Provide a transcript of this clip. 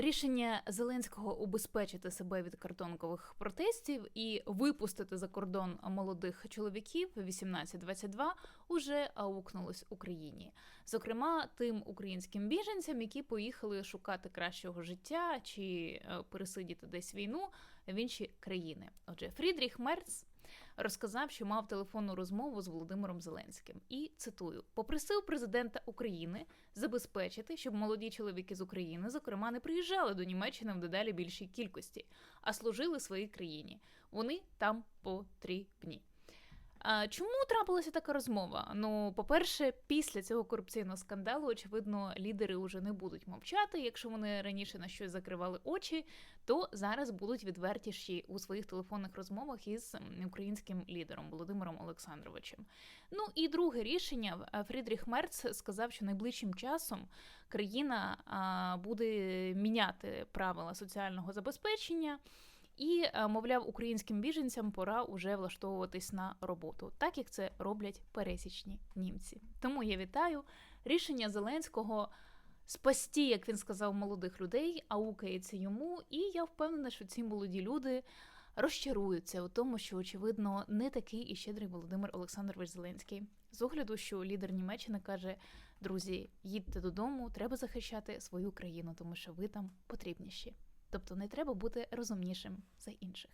Рішення Зеленського убезпечити себе від картонкових протестів і випустити за кордон молодих чоловіків 18-22 уже аукнулось Україні, зокрема тим українським біженцям, які поїхали шукати кращого життя чи е, пересидіти десь війну в інші країни. Отже, Фрідріх Мерц розказав, що мав телефонну розмову з Володимиром Зеленським, і цитую: попросив президента України забезпечити, щоб молоді чоловіки з України, зокрема, не приїжджали до Німеччини в дедалі більшій кількості, а служили своїй країні. Вони там потрібні. Чому трапилася така розмова? Ну, по-перше, після цього корупційного скандалу, очевидно, лідери вже не будуть мовчати. Якщо вони раніше на щось закривали очі, то зараз будуть відвертіші у своїх телефонних розмовах із українським лідером Володимиром Олександровичем. Ну і друге рішення Е, Фрідріх Мерц сказав, що найближчим часом країна буде міняти правила соціального забезпечення. І, е, мовляв, українським біженцям пора уже влаштовуватись на роботу, так як це роблять пересічні німці. Тому я вітаю рішення Зеленського спасти, як він сказав, молодих людей, аукається йому. І я впевнена, що ці молоді люди розчаруються у тому, що очевидно не такий і щедрий Володимир Олександрович Зеленський. З огляду, що лідер Німеччини каже: друзі, їдьте додому, треба захищати свою країну, тому що ви там потрібніші. Тобто не треба бути розумнішим за інших.